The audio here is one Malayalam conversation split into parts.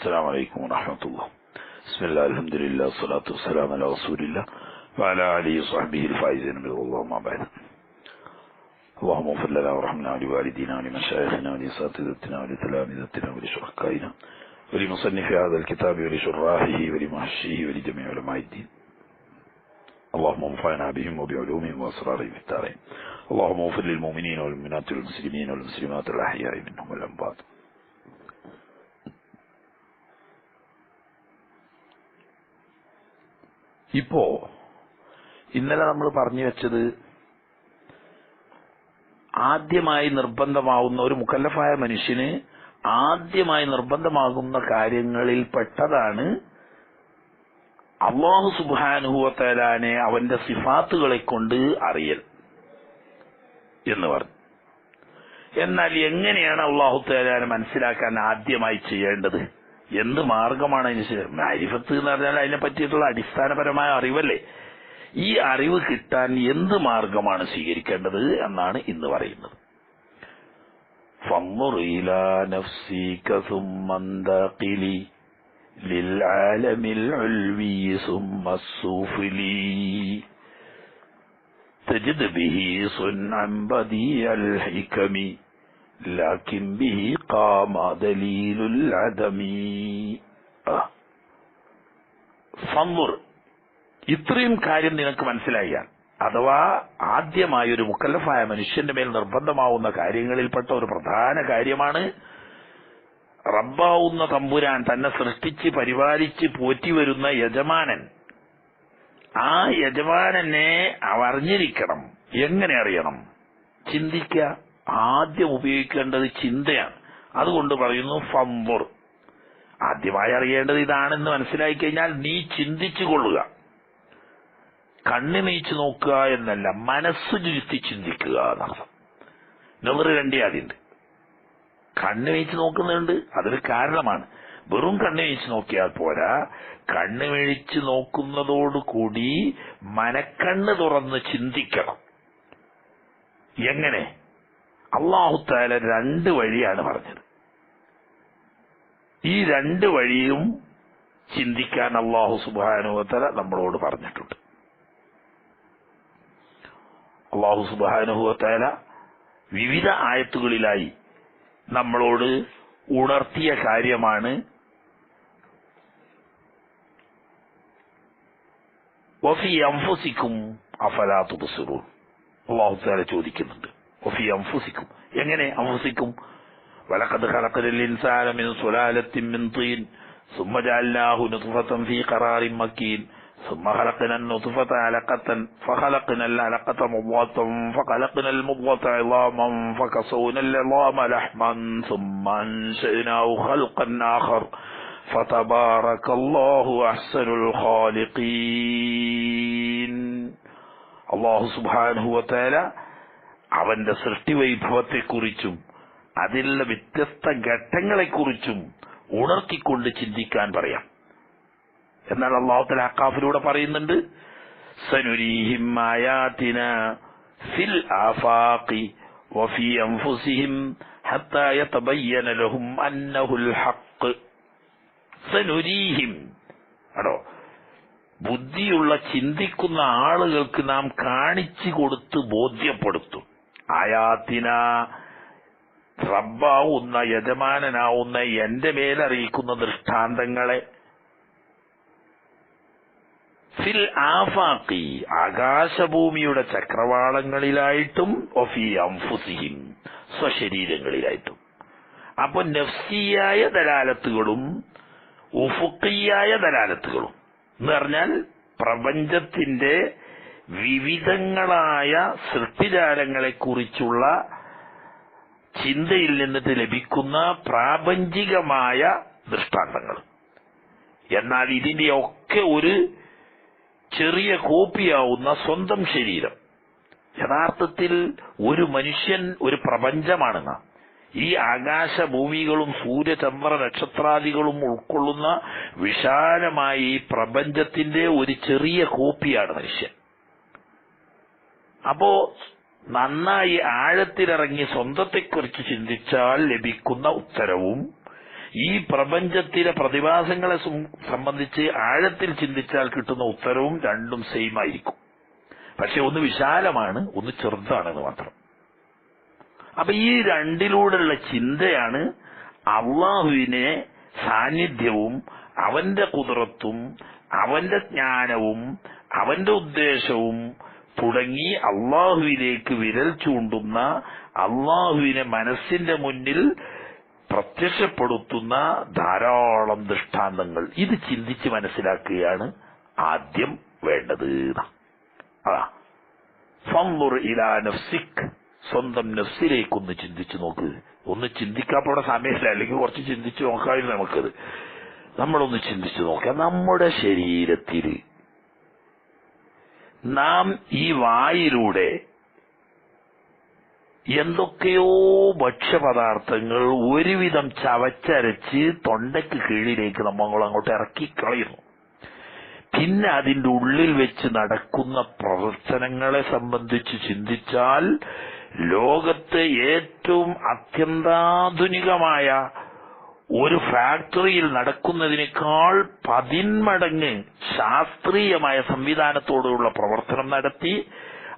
السلام عليكم ورحمة الله. بسم الله الحمد لله والصلاة والسلام على رسول الله وعلى آله وصحبه الفائزين برضا الله ما بعد. اللهم اغفر لنا وارحمنا ولوالدينا ولمشايخنا ولأساتذتنا ولتلامذتنا ولشركائنا ولمصنف هذا الكتاب ولشراحه ولمحشيه ولجميع علماء الدين. اللهم انفعنا بهم وبعلومهم وأسرارهم في الدارين. اللهم اغفر للمؤمنين والمؤمنات والمسلمين والمسلمات الأحياء منهم والأموات. ഇപ്പോ ഇന്നലെ നമ്മൾ പറഞ്ഞു വെച്ചത് ആദ്യമായി നിർബന്ധമാവുന്ന ഒരു മുക്കല്ലഫായ മനുഷ്യന് ആദ്യമായി നിർബന്ധമാകുന്ന കാര്യങ്ങളിൽ പെട്ടതാണ് അള്ളാഹു സുബാനുഹുവത്തലാനെ അവന്റെ സിഫാത്തുകളെ കൊണ്ട് അറിയൽ എന്ന് പറഞ്ഞു. എന്നാൽ എങ്ങനെയാണ് അള്ളാഹു തേലാനെ മനസ്സിലാക്കാൻ ആദ്യമായി ചെയ്യേണ്ടത്? എന്ത് മാർഗമാണ് അതിന് അരിഫത്ത് എന്ന് പറഞ്ഞാൽ അതിനെ പറ്റിയിട്ടുള്ള അടിസ്ഥാനപരമായ അറിവല്ലേ ഈ അറിവ് കിട്ടാൻ എന്ത് മാർഗമാണ് സ്വീകരിക്കേണ്ടത് എന്നാണ് ഇന്ന് പറയുന്നത് فانظر إلى نفسك ثم انتقلي للعالم العلوي ثم السفلي تجد به صنعا بديع الحكم لكن به قام دليل العدم آه. فانظر ഇത്രയും കാര്യം നിനക്ക് മനസ്സിലായാൽ അഥവാ ആദ്യമായി ഒരു മുക്കല്ലഫായ മനുഷ്യന്റെ മേൽ നിർബന്ധമാവുന്ന കാര്യങ്ങളിൽപ്പെട്ട ഒരു പ്രധാന കാര്യമാണ് റബ്ബാവുന്ന തമ്പുരാൻ തന്നെ സൃഷ്ടിച്ച് പരിപാലിച്ച് പോറ്റി വരുന്ന യജമാനൻ ആ യജമാനനെ അറിഞ്ഞിരിക്കണം എങ്ങനെ അറിയണം ചിന്തിക്കുക ആദ്യം ഉപയോഗിക്കേണ്ടത് ചിന്തയാണ്. അതുകൊണ്ട് പറയുന്നു ഫംബുർ ആദ്യമായി അറിയേണ്ടത് ഇതാണെന്ന് മനസ്സിലാക്കി കഴിഞ്ഞാൽ നീ ചിന്തിച്ചു കൊള്ളുക. കണ്ണു നീച്ചു നോക്കുക എന്നല്ല മനസ്സ് ചുരുത്തി ചിന്തിക്കുക എന്നർത്ഥം. നെവറ് രണ്ടേ ആദ്യമുണ്ട്. കണ്ണു വീഴ്ച നോക്കുന്നുണ്ട് അതൊരു കാരണമാണ്. വെറും കണ്ണു വീഴ്ച നോക്കിയാൽ പോരാ. കണ്ണു വീഴ്ച നോക്കുന്നതോടുകൂടി മനക്കണ്ണ് തുറന്ന് ചിന്തിക്കണം. എങ്ങനെ? അള്ളാഹുത്താല രണ്ട് വഴിയാണ് പറഞ്ഞത്. ഈ രണ്ട് വഴിയും ചിന്തിക്കാൻ അള്ളാഹു സുബാനുവത്തല നമ്മളോട് പറഞ്ഞിട്ടുണ്ട്. അള്ളാഹു സുബാനുഹത്തല വിവിധ ആയത്തുകളിലായി നമ്മളോട് ഉണർത്തിയ കാര്യമാണ് വഫി അഫലാ ബുസുറൂൻ അള്ളാഹു ചോദിക്കുന്നുണ്ട്. وفي أنفسكم يعني أنفسكم. ولقد خلقنا الإنسان من سلالة من طين ثم جعلناه نطفة في قرار مكين ثم خلقنا النطفة علقة فخلقنا العلقة مضغة فخلقنا المضغة عظاما فكسونا العظام لحما ثم أنشأناه خلقا آخر. فتبارك الله أحسن الخالقين. الله سبحانه وتعالى അവന്റെ സൃഷ്ടി സൃഷ്ടിവൈഭവത്തെക്കുറിച്ചും അതിലുള്ള വ്യത്യസ്ത ഘട്ടങ്ങളെക്കുറിച്ചും ഉണർത്തിക്കൊണ്ട് ചിന്തിക്കാൻ പറയാം. എന്നാൽ അള്ളാഹുത്തല അക്കാഫിലൂടെ പറയുന്നുണ്ട് ഫിൽ ആഫാഖി ഹത്താ യതബയ്യന ലഹും അന്നഹുൽ ഹഖ്. ബുദ്ധിയുള്ള ചിന്തിക്കുന്ന ആളുകൾക്ക് നാം കാണിച്ചു കൊടുത്ത് ബോധ്യപ്പെടുത്തും. ആയാത്തിന റബ്ബാവുന്ന യജമാനനാവുന്ന എന്റെ മേലറിയിക്കുന്ന ദൃഷ്ടാന്തങ്ങളെ. ഫിൽ ആഫാക്കി ആകാശഭൂമിയുടെ ചക്രവാളങ്ങളിലായിട്ടും ഒഫി അംഫുസിഹിം സ്വശരീരങ്ങളിലായിട്ടും. അപ്പൊ നഫ്സിയായ ദലാലത്തുകളും ഉഫുക്കിയായ ദലാലത്തുകളും എന്ന് പറഞ്ഞാൽ പ്രപഞ്ചത്തിന്റെ വിവിധങ്ങളായ സൃഷ്ടിജാലങ്ങളെക്കുറിച്ചുള്ള ചിന്തയിൽ നിന്നിട്ട് ലഭിക്കുന്ന പ്രാപഞ്ചികമായ ദൃഷ്ടാന്തങ്ങൾ. എന്നാൽ ഇതിന്റെയൊക്കെ ഒരു ചെറിയ കോപ്പിയാവുന്ന സ്വന്തം ശരീരം. യഥാർത്ഥത്തിൽ ഒരു മനുഷ്യൻ ഒരു പ്രപഞ്ചമാണെന്ന. ഈ ആകാശഭൂമികളും സൂര്യചന്ദ്ര നക്ഷത്രാദികളും ഉൾക്കൊള്ളുന്ന വിശാലമായ ഈ പ്രപഞ്ചത്തിന്റെ ഒരു ചെറിയ കോപ്പിയാണ് മനുഷ്യൻ. അപ്പോ നന്നായി ആഴത്തിലിറങ്ങി സ്വന്തത്തെക്കുറിച്ച് ചിന്തിച്ചാൽ ലഭിക്കുന്ന ഉത്തരവും ഈ പ്രപഞ്ചത്തിലെ പ്രതിഭാസങ്ങളെ സംബന്ധിച്ച് ആഴത്തിൽ ചിന്തിച്ചാൽ കിട്ടുന്ന ഉത്തരവും രണ്ടും സെയിം ആയിരിക്കും. പക്ഷെ ഒന്ന് വിശാലമാണ് ഒന്ന് ചെറുതാണെന്ന് മാത്രം. അപ്പൊ ഈ രണ്ടിലൂടെയുള്ള ചിന്തയാണ് അള്ളാഹുവിനെ സാന്നിധ്യവും അവന്റെ കുതിരത്തും അവന്റെ ജ്ഞാനവും അവന്റെ ഉദ്ദേശവും തുടങ്ങി അള്ളാഹുവിലേക്ക് വിരൽ ചൂണ്ടുന്ന അള്ളാഹുവിനെ മനസ്സിന്റെ മുന്നിൽ പ്രത്യക്ഷപ്പെടുത്തുന്ന ധാരാളം ദൃഷ്ടാന്തങ്ങൾ. ഇത് ചിന്തിച്ച് മനസ്സിലാക്കുകയാണ് ആദ്യം വേണ്ടത്. സ്വന്തം നഫ്സിലേക്കൊന്ന് ചിന്തിച്ചു നോക്ക്. ഒന്ന് ചിന്തിക്കാപ്പോടെ സമയമില്ല. അല്ലെങ്കിൽ കുറച്ച് ചിന്തിച്ചു നോക്കാമായിരുന്നു നമുക്കത്. നമ്മളൊന്ന് ചിന്തിച്ചു നോക്കാം. നമ്മുടെ ശരീരത്തിൽ നാം ഈ വായിലൂടെ എന്തൊക്കെയോ ഭക്ഷ്യപദാർത്ഥങ്ങൾ ഒരുവിധം ചവച്ചരച്ച് തൊണ്ടയ്ക്ക് കീഴിലേക്ക് നമ്മൾ അങ്ങോട്ട് ഇറക്കി കളയുന്നു പിന്നെ അതിന്റെ ഉള്ളിൽ വെച്ച് നടക്കുന്ന പ്രവർത്തനങ്ങളെ സംബന്ധിച്ച് ചിന്തിച്ചാൽ ലോകത്തെ ഏറ്റവും അത്യന്താധുനികമായ ഒരു ഫാക്ടറിയിൽ നടക്കുന്നതിനേക്കാൾ പതിന്മടങ്ങ് ശാസ്ത്രീയമായ സംവിധാനത്തോടുള്ള പ്രവർത്തനം നടത്തി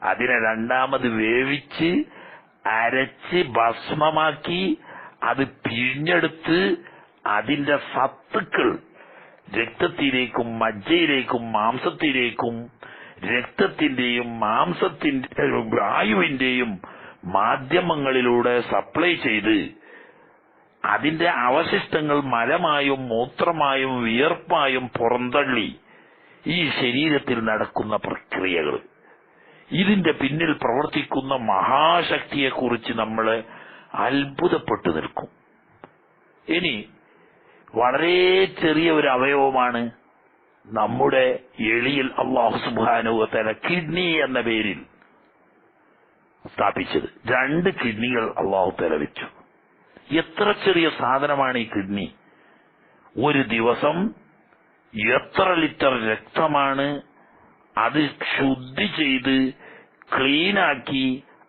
അതിനെ രണ്ടാമത് വേവിച്ച് അരച്ച് ഭസ്മമാക്കി അത് പിഴിഞ്ഞെടുത്ത് അതിന്റെ സത്തുക്കൾ രക്തത്തിലേക്കും മജ്ജയിലേക്കും മാംസത്തിലേക്കും രക്തത്തിന്റെയും മാംസത്തിന്റെ വായുവിന്റെയും മാധ്യമങ്ങളിലൂടെ സപ്ലൈ ചെയ്ത് അതിന്റെ അവശിഷ്ടങ്ങൾ മലമായും മൂത്രമായും വിയർപ്പായും പുറന്തള്ളി ഈ ശരീരത്തിൽ നടക്കുന്ന പ്രക്രിയകൾ. ഇതിന്റെ പിന്നിൽ പ്രവർത്തിക്കുന്ന മഹാശക്തിയെക്കുറിച്ച് നമ്മൾ അത്ഭുതപ്പെട്ടു നിൽക്കും. ഇനി വളരെ ചെറിയ ഒരു അവയവമാണ് നമ്മുടെ എളിയിൽ അള്ളാഹു സുബാനുവത്തല കിഡ്നി എന്ന പേരിൽ സ്ഥാപിച്ചത്. രണ്ട് കിഡ്നികൾ അള്ളാഹു തല വെച്ചു. എത്ര ചെറിയ സാധനമാണ് ഈ കിഡ്നി? ഒരു ദിവസം എത്ര ലിറ്റർ രക്തമാണ് അത് ശുദ്ധി ചെയ്ത് ക്ലീനാക്കി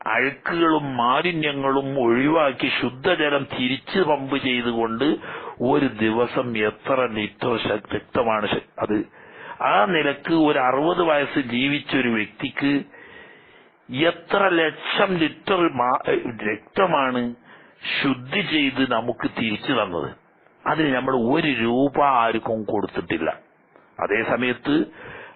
അഴുക്കുകളും മാലിന്യങ്ങളും ഒഴിവാക്കി ശുദ്ധജലം തിരിച്ച് പമ്പ് ചെയ്തുകൊണ്ട് ഒരു ദിവസം എത്ര ലിറ്റർ രക്തമാണ് അത് ആ നിലയ്ക്ക് ഒരു അറുപത് വയസ്സ് ജീവിച്ച ഒരു വ്യക്തിക്ക് എത്ര ലക്ഷം ലിറ്റർ രക്തമാണ് ശുദ്ധി ചെയ്ത് നമുക്ക് തിരിച്ചു തന്നത്. അതിന് നമ്മൾ ഒരു രൂപ ആർക്കും കൊടുത്തിട്ടില്ല. അതേ സമയത്ത്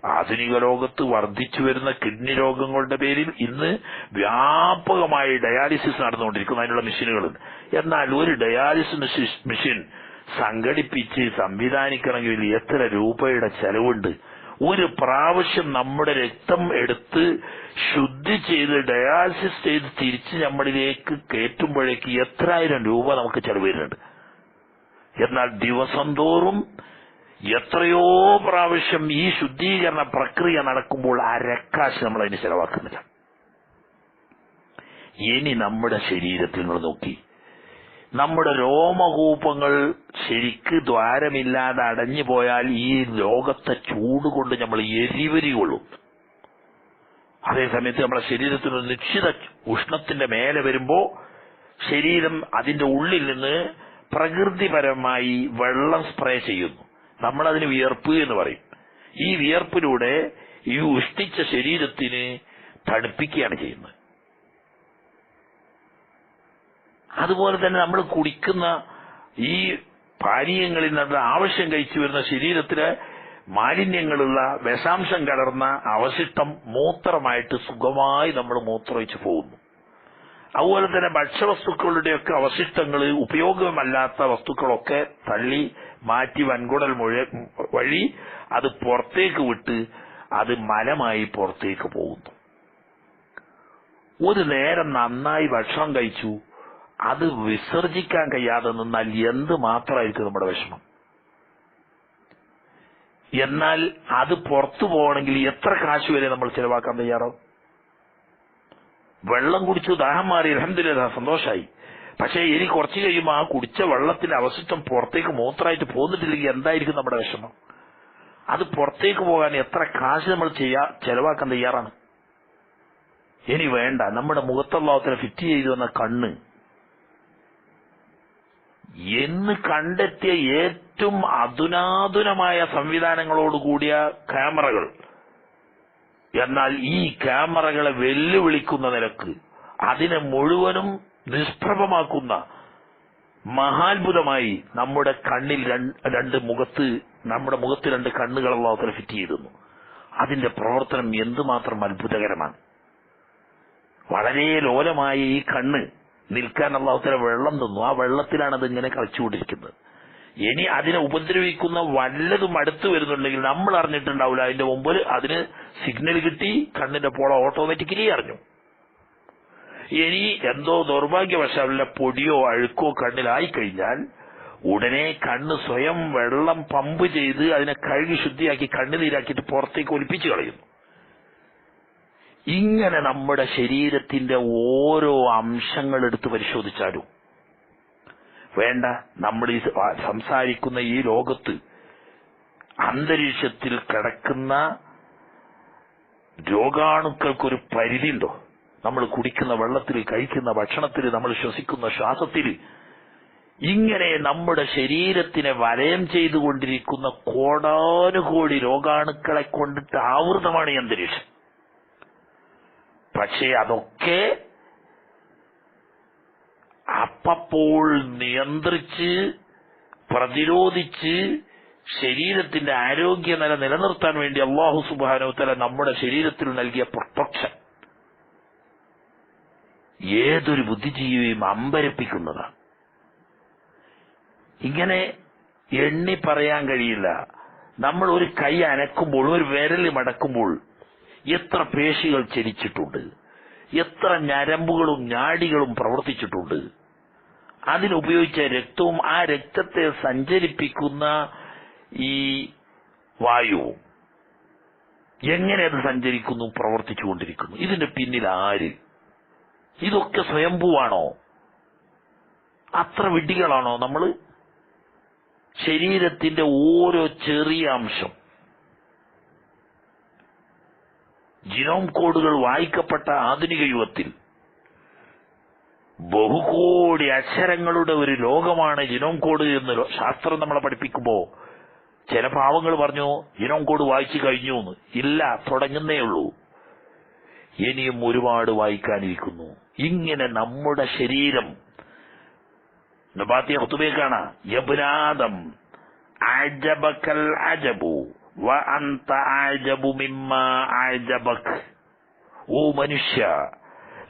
ആധുനിക ലോകത്ത് വർദ്ധിച്ചു വരുന്ന കിഡ്നി രോഗങ്ങളുടെ പേരിൽ ഇന്ന് വ്യാപകമായി ഡയാലിസിസ് നടന്നുകൊണ്ടിരിക്കുന്നു അതിനുള്ള മെഷീനുകളുണ്ട് എന്നാൽ ഒരു ഡയാലിസിസ് മെഷീൻ സംഘടിപ്പിച്ച് സംവിധാനിക്കണമെങ്കിൽ എത്ര രൂപയുടെ ചെലവുണ്ട്? ഒരു പ്രാവശ്യം നമ്മുടെ രക്തം എടുത്ത് ശുദ്ധി ചെയ്ത് ഡയാലിസിസ് ചെയ്ത് തിരിച്ച് നമ്മളിലേക്ക് കയറ്റുമ്പോഴേക്ക് എത്രായിരം രൂപ നമുക്ക് ചെലവ് വരുന്നുണ്ട്. എന്നാൽ ദിവസം തോറും എത്രയോ പ്രാവശ്യം ഈ ശുദ്ധീകരണ പ്രക്രിയ നടക്കുമ്പോൾ ആ രക്കാശ് നമ്മൾ അതിന് ചെലവാക്കുന്നില്ല. ഇനി നമ്മുടെ ശരീരത്തിൽ നിങ്ങൾ നോക്കി. നമ്മുടെ രോമകൂപങ്ങൾ ശരിക്ക് ദ്വാരമില്ലാതെ അടഞ്ഞു പോയാൽ ഈ ലോകത്തെ ചൂട് കൊണ്ട് നമ്മൾ എരിവരികൊള്ളും. അതേസമയത്ത് നമ്മുടെ ശരീരത്തിന് നിശ്ചിത ഉഷ്ണത്തിന്റെ മേലെ വരുമ്പോ ശരീരം അതിന്റെ ഉള്ളിൽ നിന്ന് പ്രകൃതിപരമായി വെള്ളം സ്പ്രേ ചെയ്യുന്നു. നമ്മൾ അതിന് വിയർപ്പ് എന്ന് പറയും. ഈ വിയർപ്പിലൂടെ ഈ ഉഷ്ണിച്ച ശരീരത്തിന് തണുപ്പിക്കുകയാണ് ചെയ്യുന്നത്. അതുപോലെ തന്നെ നമ്മൾ കുടിക്കുന്ന ഈ പാനീയങ്ങളിൽ നിന്ന് ആവശ്യം കഴിച്ചു വരുന്ന ശരീരത്തിലെ മാലിന്യങ്ങളുള്ള വിഷാംശം കലർന്ന അവശിഷ്ടം മൂത്രമായിട്ട് സുഖമായി നമ്മൾ മൂത്രമൊഴിച്ചു പോകുന്നു. അതുപോലെ തന്നെ ഭക്ഷ്യവസ്തുക്കളുടെയൊക്കെ അവശിഷ്ടങ്ങൾ ഉപയോഗമല്ലാത്ത വസ്തുക്കളൊക്കെ തള്ളി മാറ്റി വൻകുടൽ മുഴ വഴി അത് പുറത്തേക്ക് വിട്ട് അത് മലമായി പുറത്തേക്ക് പോകുന്നു. ഒരു നേരം നന്നായി ഭക്ഷണം കഴിച്ചു. അത് വിസർജിക്കാൻ കഴിയാതെ നിന്നാൽ എന്ത് മാത്രമായിരിക്കും നമ്മുടെ വിഷമം? എന്നാൽ അത് പുറത്തു പോകണമെങ്കിൽ എത്ര കാശ് വരെ നമ്മൾ ചിലവാക്കാൻ തയ്യാറാവും വെള്ളം കുടിച്ചു ദാഹം മാറി അലഹമില്ല സന്തോഷമായി പക്ഷേ ഇനി കുറച്ച് കഴിയുമ്പോൾ ആ കുടിച്ച വെള്ളത്തിന്റെ അവശിഷ്ടം പുറത്തേക്ക് മൂത്രമായിട്ട് പോന്നിട്ടില്ലെങ്കിൽ എന്തായിരിക്കും നമ്മുടെ വിഷമം? അത് പുറത്തേക്ക് പോകാൻ എത്ര കാശ് നമ്മൾ ചെയ്യാ ചെലവാക്കാൻ തയ്യാറാണ്? ഇനി വേണ്ട. നമ്മുടെ മുഖത്തുള്ള ഫിറ്റ് ചെയ്തു വന്ന കണ്ണ് എന്ന് കണ്ടെത്തിയ ഏറ്റവും അധുനാധുനമായ സംവിധാനങ്ങളോടുകൂടിയ ക്യാമറകൾ. എന്നാൽ ഈ ക്യാമറകളെ വെല്ലുവിളിക്കുന്ന നിരക്ക് അതിനെ മുഴുവനും നിഷ്പ്രഭമാക്കുന്ന മഹാത്ഭുതമായി നമ്മുടെ കണ്ണിൽ രണ്ട് മുഖത്ത് നമ്മുടെ മുഖത്ത് രണ്ട് കണ്ണുകൾ അള്ളാഹുത്തല ഫിറ്റ് ചെയ്തിരുന്നു. അതിന്റെ പ്രവർത്തനം എന്തുമാത്രം അത്ഭുതകരമാണ്. വളരെ ലോലമായ ഈ കണ്ണ് നിൽക്കാൻ അള്ളാഹുത്തല വെള്ളം തന്നു. ആ വെള്ളത്തിലാണ് അത് ഇങ്ങനെ കളിച്ചുകൊണ്ടിരിക്കുന്നത്. ഇനി അതിനെ ഉപദ്രവിക്കുന്ന വല്ലതും അടുത്ത് വരുന്നുണ്ടെങ്കിൽ നമ്മൾ അറിഞ്ഞിട്ടുണ്ടാവില്ല. അതിന്റെ മുമ്പിൽ അതിന് സിഗ്നൽ കിട്ടി കണ്ണിന്റെ പോള ഓട്ടോമാറ്റിക്കലി അറിഞ്ഞു. ഇനി എന്തോ ദൗർഭാഗ്യവശാലുള്ള പൊടിയോ അഴുക്കോ കണ്ണിലായി കഴിഞ്ഞാൽ ഉടനെ കണ്ണ് സ്വയം വെള്ളം പമ്പ് ചെയ്ത് അതിനെ കഴുകി ശുദ്ധിയാക്കി കണ്ണുനീരാക്കിയിട്ട് പുറത്തേക്ക് ഒലിപ്പിച്ചു കളയുന്നു. ഇങ്ങനെ നമ്മുടെ ശരീരത്തിന്റെ ഓരോ അംശങ്ങൾ എടുത്ത് പരിശോധിച്ചാലും വേണ്ട നമ്മൾ ഈ സംസാരിക്കുന്ന ഈ ലോകത്ത് അന്തരീക്ഷത്തിൽ കിടക്കുന്ന രോഗാണുക്കൾക്കൊരു പരിധിയുണ്ടോ? നമ്മൾ കുടിക്കുന്ന വെള്ളത്തിൽ കഴിക്കുന്ന ഭക്ഷണത്തിൽ നമ്മൾ ശ്വസിക്കുന്ന ശ്വാസത്തിൽ ഇങ്ങനെ നമ്മുടെ ശരീരത്തിനെ വലയം ചെയ്തുകൊണ്ടിരിക്കുന്ന കോടാനുകോടി രോഗാണുക്കളെ കൊണ്ടിട്ട് ആവൃതമാണ് ഈ അന്തരീക്ഷം. പക്ഷേ അതൊക്കെ അപ്പപ്പോൾ നിയന്ത്രിച്ച് പ്രതിരോധിച്ച് ശരീരത്തിന്റെ ആരോഗ്യനില നിലനിർത്താൻ വേണ്ടി അള്ളാഹു സുബാനോത്തല നമ്മുടെ ശരീരത്തിൽ നൽകിയ പ്രൊട്ടക്ഷൻ ഏതൊരു ബുദ്ധിജീവിയും അമ്പരപ്പിക്കുന്നതാണ്. ഇങ്ങനെ എണ്ണി പറയാൻ കഴിയില്ല. നമ്മൾ ഒരു കൈ അനക്കുമ്പോൾ ഒരു വിരൽ മടക്കുമ്പോൾ എത്ര പേശികൾ ചലിച്ചിട്ടുണ്ട് എത്ര ഞരമ്പുകളും ഞാടികളും പ്രവർത്തിച്ചിട്ടുണ്ട്. അതിനുപയോഗിച്ച രക്തവും ആ രക്തത്തെ സഞ്ചരിപ്പിക്കുന്ന ഈ വായുവും എങ്ങനെ അത് സഞ്ചരിക്കുന്നു പ്രവർത്തിച്ചുകൊണ്ടിരിക്കുന്നു. ഇതിന്റെ പിന്നിൽ ആര്? ഇതൊക്കെ സ്വയംഭൂവാണോ? അത്ര വിഡ്ഢികളാണോ നമ്മൾ ശരീരത്തിന്റെ ഓരോ ചെറിയ അംശം. ജിനോം കോഡുകൾ വായിക്കപ്പെട്ട ആധുനിക യുഗത്തിൽ ബഹുകോടി അക്ഷരങ്ങളുടെ ഒരു ലോകമാണ് ജിനോം കോഡ് എന്ന് ശാസ്ത്രം നമ്മളെ പഠിപ്പിക്കുമ്പോൾ ചില പാവങ്ങൾ പറഞ്ഞു ജിനോം കോഡ് വായിച്ചു കഴിഞ്ഞു എന്ന്. ഇല്ല തുടങ്ങുന്നേ ഉള്ളൂ. ഇനിയും ഒരുപാട് വായിക്കാനിരിക്കുന്നു. ഇങ്ങനെ നമ്മുടെ ശരീരം നബാത്തിയ ഒത്തുപേക്കാണ് യബുനാദം യബ്നാദം അജബക്കൽ അജബു. വ അജബു മിമ്മ അജബക് ഓ മനുഷ്യ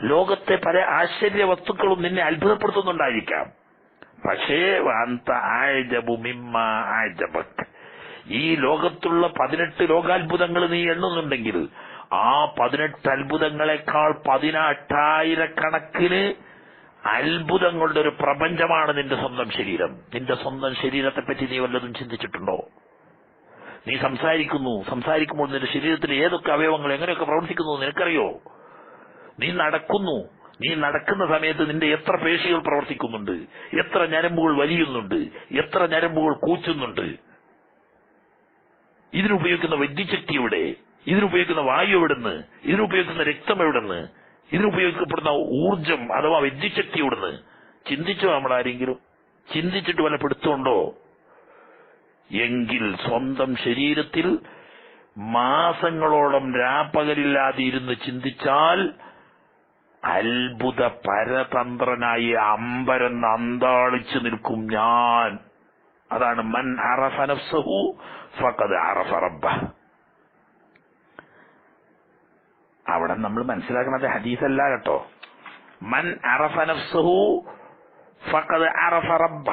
ലോകത്തെ പല ആശ്ചര്യ വസ്തുക്കളും നിന്നെ അത്ഭുതപ്പെടുത്തുന്നുണ്ടായിരിക്കാം. പക്ഷേ അന്ത അജബു മിമ്മ അജബക് ഈ ലോകത്തുള്ള പതിനെട്ട് ലോകാത്ഭുതങ്ങൾ നീ എണ്ണുന്നുണ്ടെങ്കിൽ ആ പതിനെട്ട് അത്ഭുതങ്ങളെക്കാൾ പതിനെട്ടായിരക്കണക്കിന് അത്ഭുതങ്ങളുടെ ഒരു പ്രപഞ്ചമാണ് നിന്റെ സ്വന്തം ശരീരം. നിന്റെ സ്വന്തം ശരീരത്തെപ്പറ്റി നീ വല്ലതും ചിന്തിച്ചിട്ടുണ്ടോ? നീ സംസാരിക്കുന്നു സംസാരിക്കുമ്പോൾ നിന്റെ ശരീരത്തിൽ ഏതൊക്കെ അവയവങ്ങൾ എങ്ങനെയൊക്കെ പ്രവർത്തിക്കുന്നു നിനക്കറിയോ? നീ നടക്കുന്നു. നീ നടക്കുന്ന സമയത്ത് നിന്റെ എത്ര പേശികൾ പ്രവർത്തിക്കുന്നുണ്ട്? എത്ര ഞരമ്പുകൾ വലിയുന്നുണ്ട്? എത്ര ഞരമ്പുകൾ കൂച്ചുന്നുണ്ട്? ഇതിനുപയോഗിക്കുന്ന വൈദ്യശക്തി എവിടെ? ഇതിനുപയോഗിക്കുന്ന വായു എവിടുന്ന്? ഇതിനുപയോഗിക്കുന്ന രക്തം എവിടുന്ന്? ഇതിനുപയോഗിക്കപ്പെടുന്ന ഊർജം അഥവാ വിദ്യുശക്തി എവിടുന്ന്? ചിന്തിച്ചോ നമ്മൾ ആരെങ്കിലും ചിന്തിച്ചിട്ട് വല്ല പിടുത്തമുണ്ടോ? എങ്കിൽ സ്വന്തം ശരീരത്തിൽ മാസങ്ങളോളം രാപ്പകലില്ലാതെ ഇരുന്ന് ചിന്തിച്ചാൽ അത്ഭുത പരതന്ത്രനായി അമ്പരന്ന് അന്താളിച്ചു നിൽക്കും ഞാൻ. അതാണ് മൻ അറഫ നഫ്സഹു ഫഖദ് അറഫ റബ്ബ അവിടെ നമ്മൾ മനസ്സിലാക്കുന്നത് ഹദീസല്ല കേട്ടോ. മൻ അറഫ നഫ്സഹു ഫഖദ് അറഫ റബ്ബ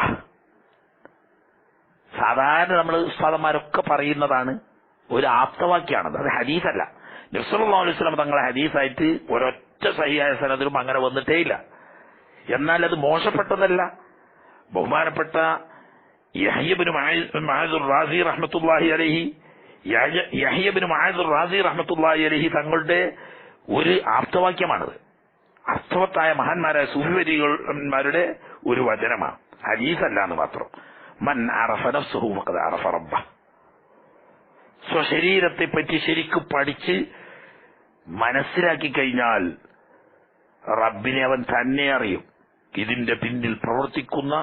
സാധാരണ നമ്മൾ ഉസ്താദന്മാരൊക്കെ പറയുന്നതാണ് ഒരു ആപ്തവാക്യാണത്. അത് ഹദീസല്ല. നബ്സല്ലാ അലൈഹി സ്വലം തങ്ങളെ ഹദീസായിട്ട് ഒരൊറ്റ സഹിയായ സനത്തിലും അങ്ങനെ വന്നിട്ടേ ഇല്ല എന്നാൽ അത് മോശപ്പെട്ടതല്ല. ബഹുമാനപ്പെട്ട യഹ്യബിന് റാസി അലഹി റാസി തങ്ങളുടെ ഒരു ആപ്തവാക്യമാണത്. അർത്ഥവത്തായ മഹാന്മാരായ സൂഫിവരികന്മാരുടെ ഒരു വചനമാണ്. ഹരീസല്ലാന്ന് മാത്രം. മൻ അറഫ നഫ്സഹു ഫഖദ് അറഫ റബ്ബ സ്വശരീരത്തെ പറ്റി ശരിക്ക് പഠിച്ച് മനസ്സിലാക്കി കഴിഞ്ഞാൽ റബ്ബിനെ അവൻ തന്നെ അറിയും. ഇതിന്റെ പിന്നിൽ പ്രവർത്തിക്കുന്ന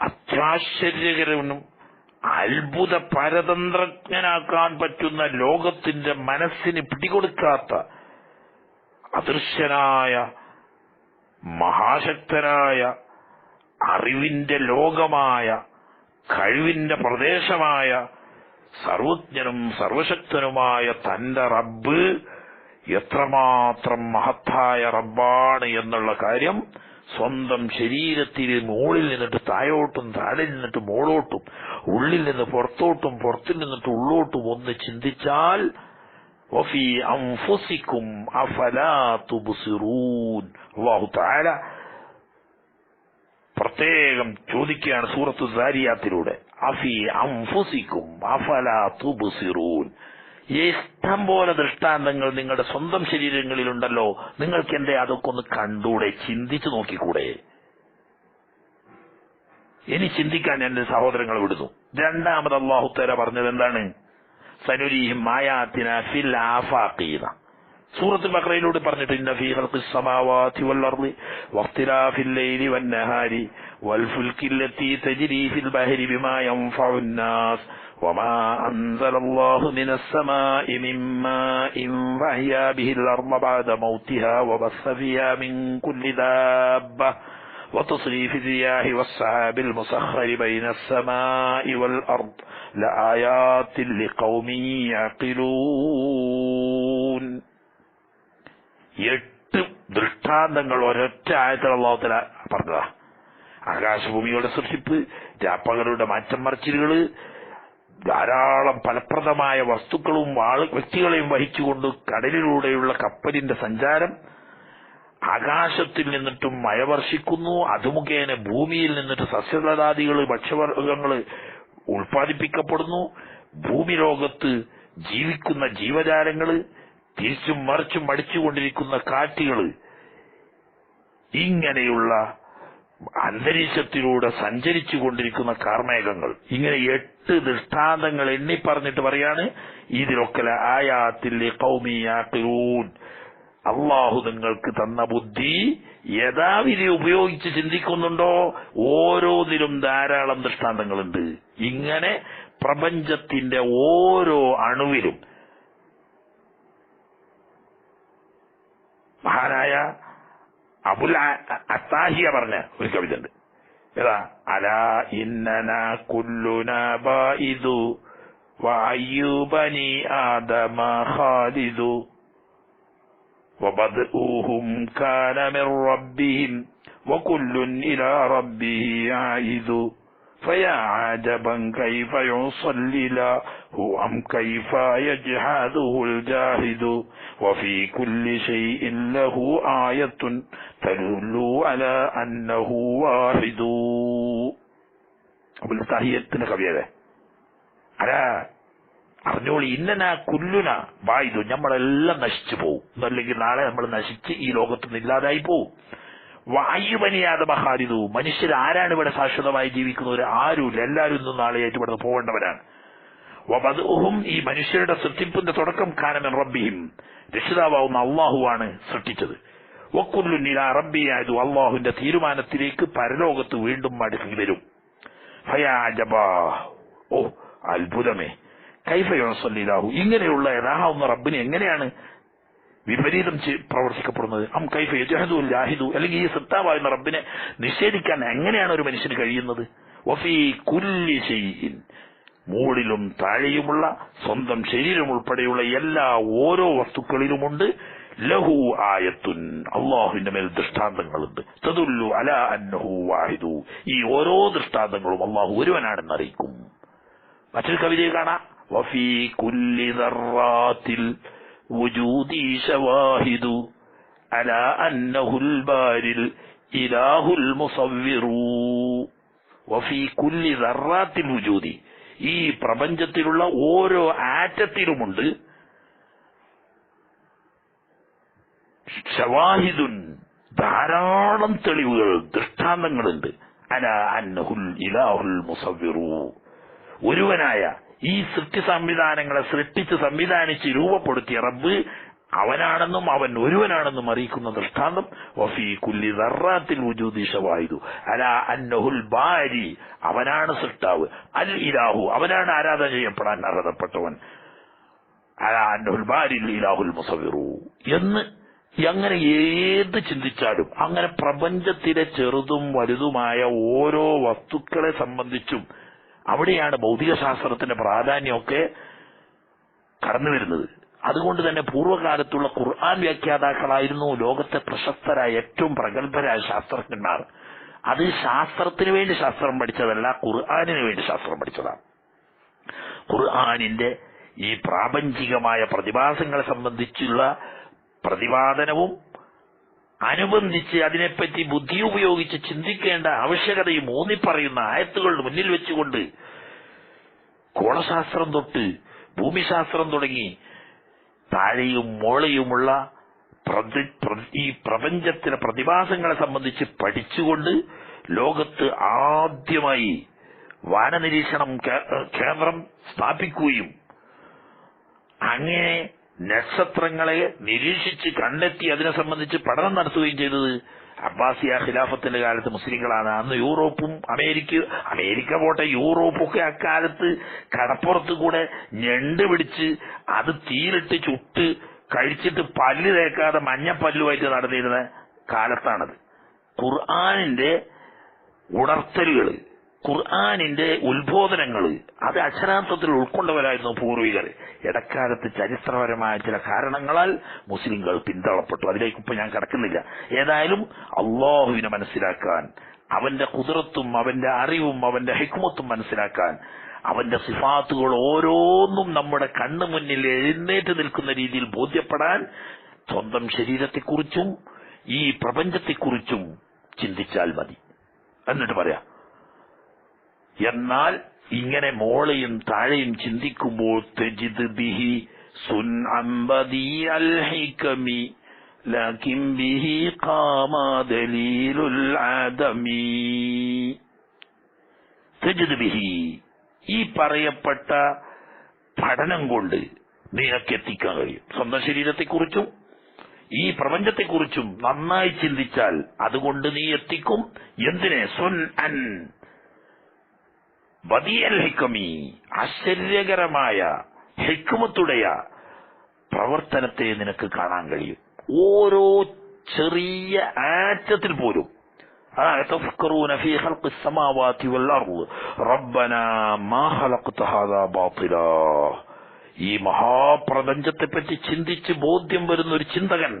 അത്യാശ്ചര്യകരനും അത്ഭുത പരതന്ത്രജ്ഞനാക്കാൻ പറ്റുന്ന ലോകത്തിന്റെ മനസ്സിന് പിടികൊടുക്കാത്ത അദൃശ്യനായ മഹാശക്തനായ അറിവിന്റെ ലോകമായ കഴിവിന്റെ പ്രദേശമായ സർവജ്ഞനും സർവശക്തനുമായ തന്റെ റബ്ബ് എത്രമാത്രം മഹത്തായ റബ്ബാണ് എന്നുള്ള കാര്യം സ്വന്തം ശരീരത്തിൽ മുകളിൽ നിന്നിട്ട് താഴോട്ടും താഴെ നിന്നിട്ട് മുകളോട്ടും ഉള്ളിൽ നിന്ന് പുറത്തോട്ടും പുറത്തിൽ നിന്നിട്ട് ഉള്ളോട്ടും ഒന്ന് ചിന്തിച്ചാൽ അംഫുസിക്കും അഫലാ തുബ്സിറൂൻ. അല്ലാഹു തആല പ്രത്യേകം ചോദിക്കുകയാണ് സൂറത്തു സാരിയാത്തിലൂടെ. അഫി അംഫുസിക്കും അഫല തുബുസിറൂൻ. ഇഷ്ടം പോലെ ദൃഷ്ടാന്തങ്ങൾ നിങ്ങളുടെ സ്വന്തം ശരീരങ്ങളിലുണ്ടല്ലോ. നിങ്ങൾക്ക് എന്റെ അതൊക്കെ ഒന്ന് കണ്ടൂടെ ചിന്തിച്ചു നോക്കിക്കൂടെ. ഇനി ചിന്തിക്കാൻ എന്റെ സഹോദരങ്ങൾ വിടുന്നു. രണ്ടാമത് അള്ളാഹുത്തേര പറഞ്ഞത് എന്താണ്? സനുരീഹിം മായാത്തിന ഫിൽ ആഫാഖീന. സൂറത്ത് ബക്രയിലൂടെ പറഞ്ഞിട്ട് ഇന്ന ഫീ ഖൽഖിസ് സമാവാതി വൽ അർളി വഖ്തിലാഫിൽ ലൈലി വൻ നഹാരി വൽ ഫുൽകില്ലത്തി തജ്രി ഫിൽ ബഹരി ബിമാ യൻഫഉൻ നാസ് وما أنزل الله من السماء من ماء فأحيا به الأرض بعد موتها وبث فيها من كل دابة وتصريف الرياح والسحاب المسخر بين السماء والأرض لآيات لقوم يعقلون എട്ട് ദൃഷ്ടാന്തങ്ങൾ ഒരൊറ്റ ആയത്തിൽ അള്ളാഹുത്തല പറഞ്ഞതാ. ആകാശഭൂമിയുടെ സൃഷ്ടിപ്പ് രാപ്പകളുടെ മാറ്റം മറിച്ചിലുകൾ ധാരാളം ഫലപ്രദമായ വസ്തുക്കളും വ്യക്തികളെയും വഹിച്ചുകൊണ്ട് കടലിലൂടെയുള്ള കപ്പലിന്റെ സഞ്ചാരം ആകാശത്തിൽ നിന്നിട്ടും മഴ വർഷിക്കുന്നു അതുമുഖേന ഭൂമിയിൽ നിന്നിട്ട് സസ്യലതാദികൾ ഭക്ഷ്യവർഗങ്ങൾ ഉൽപ്പാദിപ്പിക്കപ്പെടുന്നു ഭൂമി ലോകത്ത് ജീവിക്കുന്ന ജീവജാലങ്ങൾ തിരിച്ചും മറിച്ചും അടിച്ചുകൊണ്ടിരിക്കുന്ന കാറ്റുകൾ ഇങ്ങനെയുള്ള അന്തരീക്ഷത്തിലൂടെ സഞ്ചരിച്ചു കൊണ്ടിരിക്കുന്ന കാർമേഘങ്ങൾ. ഇങ്ങനെ എട്ട് ദൃഷ്ടാന്തങ്ങൾ എണ്ണി പറഞ്ഞിട്ട് പറയാണ് ഇതിലൊക്കെ ആയാത്തിൽ അള്ളാഹു നിങ്ങൾക്ക് തന്ന ബുദ്ധി യഥാവിധി ഉപയോഗിച്ച് ചിന്തിക്കുന്നുണ്ടോ? ഓരോന്നിലും ധാരാളം ദൃഷ്ടാന്തങ്ങളുണ്ട്. ഇങ്ങനെ പ്രപഞ്ചത്തിന്റെ ഓരോ അണുവിലും മഹാനായ അബുൽ അത്താഹിയ പറഞ്ഞ ഒരു കവിത ഉണ്ട് ഏതാ അലാ ഇന്നന കുല്ലുന ബായിദു വഅയ്യൂബനി ആദമ ഖാലിദു وبدؤهم كان من ربهم وكل إلى ربه عائد فيا عجبا كيف يصلي له أم كيف يجحده الجاهد وفي كل شيء له آية تدل على أنه واحد أبو التحية കവിയതെ അതാ അറിഞ്ഞോളി ഇന്നന കുല്ലുന വായുതു നമ്മളെല്ലാം നശിച്ചു പോവും എന്നല്ലെങ്കിൽ നാളെ നമ്മൾ നശിച്ച് ഈ ലോകത്ത് ഇല്ലാതായി പോവും വായുപനിയാതെ മഹാരിതു മനുഷ്യർ ആരാണ് ഇവിടെ ശാശ്വതമായി ജീവിക്കുന്നവർ ആരുമില്ല. എല്ലാവരും ഇന്നും നാളെയായിട്ട് ഇവിടെ പോകേണ്ടവരാണ്. വബദ്ഉഹും ഈ മനുഷ്യരുടെ സൃഷ്ടിപ്പിന്റെ തുടക്കം കാനമൻ റബ്ബിയും രക്ഷിതാവാവുന്ന അള്ളാഹുവാണ് സൃഷ്ടിച്ചത്. വക്കുല്ലുന്നില റബ്ബിയായതു അള്ളാഹുവിന്റെ തീരുമാനത്തിലേക്ക് പരലോകത്ത് വീണ്ടും മടങ്ങി വരും. ഓ അത്ഭുതമേ. കൈഫയോസല്ലാഹു ഇങ്ങനെയുള്ള യഥാവുന്ന റബ്ബിനെ എങ്ങനെയാണ് വിപരീതം പ്രവർത്തിക്കപ്പെടുന്നത്. അം കൈഫ യജഹദു ലാഹിദു. അല്ലെങ്കിൽ ഈ സത്താവായുന്ന റബ്ബിനെ നിഷേധിക്കാൻ എങ്ങനെയാണ് ഒരു മനുഷ്യന് കഴിയുന്നത്? വഫീ കുല്ലി താഴെയുമുള്ള സ്വന്തം ശരീരം ഉൾപ്പെടെയുള്ള എല്ലാ ഓരോ വസ്തുക്കളിലുമുണ്ട്. ലഹു ആയത്തുൻ. അള്ളാഹുവിന്റെ മേൽ ദൃഷ്ടാന്തങ്ങളുണ്ട്. തതുല്ലു അല അന്നഹു വാഹിദു. ഈ ഓരോ ദൃഷ്ടാന്തങ്ങളും അള്ളാഹു ഒരുവനാണെന്ന് അറിയിക്കും. മറ്റൊരു കവിതയെ കാണാം. കുല്ലി وجودي شواهد على أنه الباري الإله المصور وفي كل ذرات الوجود ഈ പ്രപഞ്ചത്തിലുള്ള ഓരോ ആറ്റത്തിലുമുണ്ട് ഷവാഹിദുൻ ധാരാളം തെളിവുകൾ ദൃഷ്ടാന്തങ്ങളുണ്ട് അല അന്നഹുൽ ഇലാഹുൽ മുസവ്വിറു ഒരുവനായ ഈ സൃഷ്ടി സംവിധാനങ്ങളെ സൃഷ്ടിച്ച് സംവിധാനിച്ച് രൂപപ്പെടുത്തിയ റബ്ബ് അവനാണെന്നും അവൻ ഒരുവനാണെന്നും അറിയിക്കുന്ന ദൃഷ്ടാന്തം. വഫി കുല്ലി ദറാത്തിൽ വുജൂദി ഷവാഹിദു അല അന്നഹുൽ ബാരി. അവനാണ് സൃഷ്ടാവ്. അൽ ഇലാഹു. അവനാണ് ആരാധന ചെയ്യപ്പെടാൻ അർഹതപ്പെട്ടവൻ. അല അന്നഹുൽ ബാരി ഇലാഹുൽ മുസവിറു. എന്ന് അങ്ങനെ ഏത് ചിന്തിച്ചാലും അങ്ങനെ പ്രപഞ്ചത്തിലെ ചെറുതും വലുതുമായ ഓരോ വസ്തുക്കളെ സംബന്ധിച്ചും അവിടെയാണ് ഭൗതിക ശാസ്ത്രത്തിന്റെ പ്രാധാന്യമൊക്കെ കടന്നു വരുന്നത്. അതുകൊണ്ട് തന്നെ പൂർവകാലത്തുള്ള ഖുർആൻ വ്യാഖ്യാതാക്കളായിരുന്നു ലോകത്തെ പ്രശസ്തരായ ഏറ്റവും പ്രഗത്ഭരായ ശാസ്ത്രജ്ഞന്മാർ. അത് ശാസ്ത്രത്തിന് വേണ്ടി ശാസ്ത്രം പഠിച്ചതല്ല ഖുർആാനിന് വേണ്ടി ശാസ്ത്രം പഠിച്ചതാണ്. ഖുർആാനിന്റെ ഈ പ്രാപഞ്ചികമായ പ്രതിഭാസങ്ങളെ സംബന്ധിച്ചുള്ള പ്രതിപാദനവും അനുബന്ധിച്ച് അതിനെപ്പറ്റി ബുദ്ധി ഉപയോഗിച്ച് ചിന്തിക്കേണ്ട ആവശ്യകതയും ഊന്നിപ്പറയുന്ന ആയത്തുകൾ മുന്നിൽ വെച്ചുകൊണ്ട് കോളശാസ്ത്രം തൊട്ട് ഭൂമിശാസ്ത്രം തുടങ്ങി താഴെയും മോളെയുമുള്ള ഈ പ്രപഞ്ചത്തിലെ പ്രതിഭാസങ്ങളെ സംബന്ധിച്ച് പഠിച്ചുകൊണ്ട് ലോകത്ത് ആദ്യമായി വാനനിരീക്ഷണം കേന്ദ്രം സ്ഥാപിക്കുകയും അങ്ങനെ നക്ഷത്രങ്ങളെ നിരീക്ഷിച്ച് കണ്ടെത്തി അതിനെ സംബന്ധിച്ച് പഠനം നടത്തുകയും ചെയ്തത് അബ്ബാസിയ ഖിലാഫത്തിന്റെ കാലത്ത് മുസ്ലിങ്ങളാണ്. അന്ന് യൂറോപ്പും അമേരിക്ക അമേരിക്ക പോട്ടെ യൂറോപ്പൊക്കെ അക്കാലത്ത് കടപ്പുറത്ത് കൂടെ ഞണ്ട് പിടിച്ച് അത് തീരിട്ട് ചുട്ട് കഴിച്ചിട്ട് പല്ല് തേക്കാതെ മഞ്ഞപ്പല്ലുമായിട്ട് നടന്നിരുന്ന കാലത്താണത്. ഖുർആാനിന്റെ ഉണർത്തലുകൾ ഖുർആാനിന്റെ ഉത്ബോധനങ്ങൾ അത് അക്ഷരാർത്ഥത്തിൽ ഉൾക്കൊണ്ടവരായിരുന്നു പൂർവികർ. ഇടക്കാലത്ത് ചരിത്രപരമായ ചില കാരണങ്ങളാൽ മുസ്ലിങ്ങൾ പിന്തള്ളപ്പെട്ടു. അതിലേക്ക് ഇപ്പൊ ഞാൻ കടക്കുന്നില്ല. ഏതായാലും അള്ളാഹുവിനെ മനസ്സിലാക്കാൻ അവന്റെ കുതിരത്തും അവന്റെ അറിവും അവന്റെ ഹിക്മത്തും മനസ്സിലാക്കാൻ അവന്റെ സിഫാത്തുകൾ ഓരോന്നും നമ്മുടെ കണ്ണു മുന്നിൽ എഴുന്നേറ്റ് നിൽക്കുന്ന രീതിയിൽ ബോധ്യപ്പെടാൻ സ്വന്തം ശരീരത്തെക്കുറിച്ചും ഈ പ്രപഞ്ചത്തെക്കുറിച്ചും ചിന്തിച്ചാൽ മതി. എന്നിട്ട് പറയാം. എന്നാൽ ഇങ്ങനെ മോളെയും താഴെയും ചിന്തിക്കുമ്പോൾ തെജിദ് ബിഹി സുൻ അമ്പതി അൽ ബിഹി ഖാമ ദലീലുൽ ആദമി ബിഹി ഈ പറയപ്പെട്ട പഠനം കൊണ്ട് നിനക്ക് എത്തിക്കാൻ കഴിയും. സ്വന്തം ശരീരത്തെക്കുറിച്ചും ഈ പ്രപഞ്ചത്തെക്കുറിച്ചും നന്നായി ചിന്തിച്ചാൽ അതുകൊണ്ട് നീ എത്തിക്കും. എന്തിനെ? സുൻ അൻ. ബദിയൽ ഹിക്കമി ആശ്ചര്യകരമായ ഹിക്കുമത്തുടയ പ്രവർത്തനത്തെ നിനക്ക് കാണാൻ കഴിയും ഓരോ ചെറിയ ആറ്റത്തിൽ പോലും അതാണ് തഫ്കറൂന ഫീ ഖൽഖി السماوات والارض ربنا ما خلقت هذا باطلا ഈ മഹാപ്രപഞ്ചത്തെ പറ്റി ചിന്തിച്ച് ബോധ്യം വരുന്ന ഒരു ചിന്തകൻ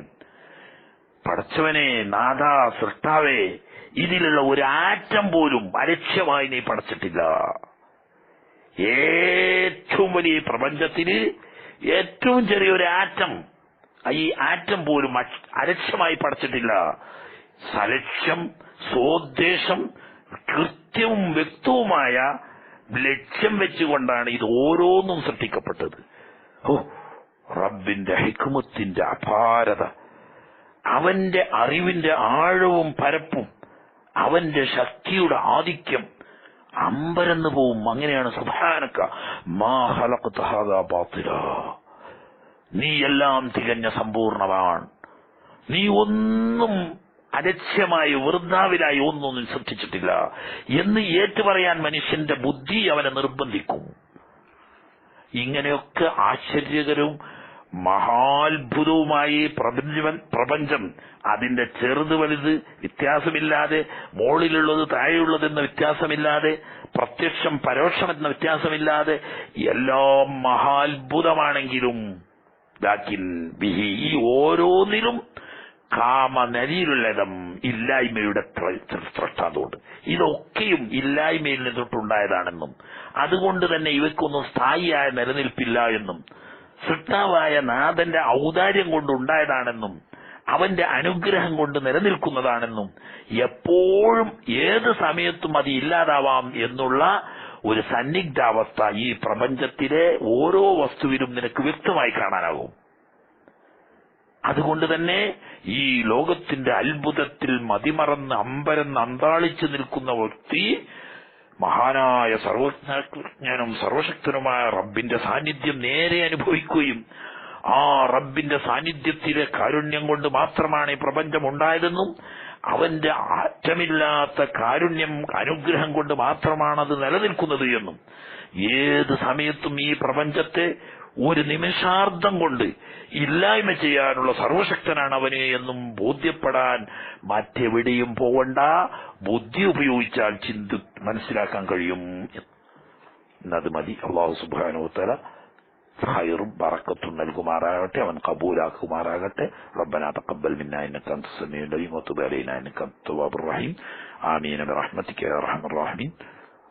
പടച്ചവനെ നാഥ സൃഷ്ടാവേ ഇതിലുള്ള ഒരു ആറ്റം പോലും അലക്ഷ്യമായി നീ പഠിച്ചിട്ടില്ല ഏറ്റവും വലിയ പ്രപഞ്ചത്തിന് ഏറ്റവും ചെറിയൊരു ആറ്റം ഈ ആറ്റം പോലും അലക്ഷ്യമായി പടച്ചിട്ടില്ല. സലക്ഷ്യം സ്വോദ്ദേശം കൃത്യവും വ്യക്തവുമായ ലക്ഷ്യം വെച്ചുകൊണ്ടാണ് ഇത് ഓരോന്നും സൃഷ്ടിക്കപ്പെട്ടത്. ഓ റബ്ബിന്റെ ഹിക്കുമത്തിന്റെ അപാരത അവന്റെ അറിവിന്റെ ആഴവും പരപ്പും അവന്റെ ശക്തിയുടെ ആധിക്യം അമ്പരന്ന് പോവും. അങ്ങനെയാണ് സുധാനക്ക മാ നീ എല്ലാം തികഞ്ഞ സമ്പൂർണമാണ് നീ ഒന്നും അലക്ഷ്യമായി വൃദ്ധാവിലായി ഒന്നൊന്നും ശ്രദ്ധിച്ചിട്ടില്ല എന്ന് ഏറ്റുപറയാൻ മനുഷ്യന്റെ ബുദ്ധി അവനെ നിർബന്ധിക്കും. ഇങ്ങനെയൊക്കെ ആശ്ചര്യകരവും മഹാത്ഭുതവുമായി പ്രപഞ്ചം അതിന്റെ ചെറുത് വലുത് വ്യത്യാസമില്ലാതെ മുകളിലുള്ളത് താഴെയുള്ളതെന്ന വ്യത്യാസമില്ലാതെ പ്രത്യക്ഷം പരോക്ഷം എന്ന വ്യത്യാസമില്ലാതെ എല്ലാം മഹാത്ഭുതമാണെങ്കിലും ബിഹി ഈ ഓരോന്നിലും കാമനരിയിലുള്ളതം ഇല്ലായ്മയുടെ സൃഷ്ടാന്തമുണ്ട് ഇതൊക്കെയും ഇല്ലായ്മയിൽ നിന്നിട്ടുണ്ടായതാണെന്നും അതുകൊണ്ട് തന്നെ ഇവയ്ക്കൊന്നും സ്ഥായിയായ നിലനിൽപ്പില്ല എന്നും സൃഷ്ടാവായ നാഥന്റെ ഔദാര്യം കൊണ്ടുണ്ടായതാണെന്നും അവന്റെ അനുഗ്രഹം കൊണ്ട് നിലനിൽക്കുന്നതാണെന്നും എപ്പോഴും ഏത് സമയത്തും അത് ഇല്ലാതാവാം എന്നുള്ള ഒരു സന്നിഗ്ധാവസ്ഥ ഈ പ്രപഞ്ചത്തിലെ ഓരോ വസ്തുവിലും നിനക്ക് വ്യക്തമായി കാണാനാകും. അതുകൊണ്ട് തന്നെ ഈ ലോകത്തിന്റെ അത്ഭുതത്തിൽ മതിമറന്ന് അമ്പരന്ന് അന്താളിച്ചു നിൽക്കുന്ന വ്യക്തി മഹാനായ സർവജ്ഞനും സർവശക്തനുമായ റബ്ബിന്റെ സാന്നിധ്യം നേരെ അനുഭവിക്കുകയും ആ റബ്ബിന്റെ സാന്നിധ്യത്തിലെ കാരുണ്യം കൊണ്ട് മാത്രമാണ് ഈ പ്രപഞ്ചം ഉണ്ടായതെന്നും അവന്റെ ആറ്റമില്ലാത്ത കാരുണ്യം അനുഗ്രഹം കൊണ്ട് മാത്രമാണ് അത് നിലനിൽക്കുന്നത് എന്നും ഏത് സമയത്തും ഈ പ്രപഞ്ചത്തെ ഒരു നിമിഷാർദ്ധം കൊണ്ട് ഇല്ലായ്മ ചെയ്യാനുള്ള സർവശക്തനാണ് അവന് എന്നും ബോധ്യപ്പെടാൻ മറ്റെവിടെയും പോവണ്ട ബുദ്ധി ഉപയോഗിച്ചാൽ ചിന്തി മനസ്സിലാക്കാൻ കഴിയും എന്നത് മതി അള്ളാഹു സുബാനോത്തല ഖൈറും ബറക്കത്തും നൽകുമാറാകട്ടെ അവൻ കബൂലാക്കുമാറാകട്ടെ ربنا تقبل منا انك انت السميع العليم وتب علينا انك انت التواب الرحيم امين برحمتك يا ارحم الراحمين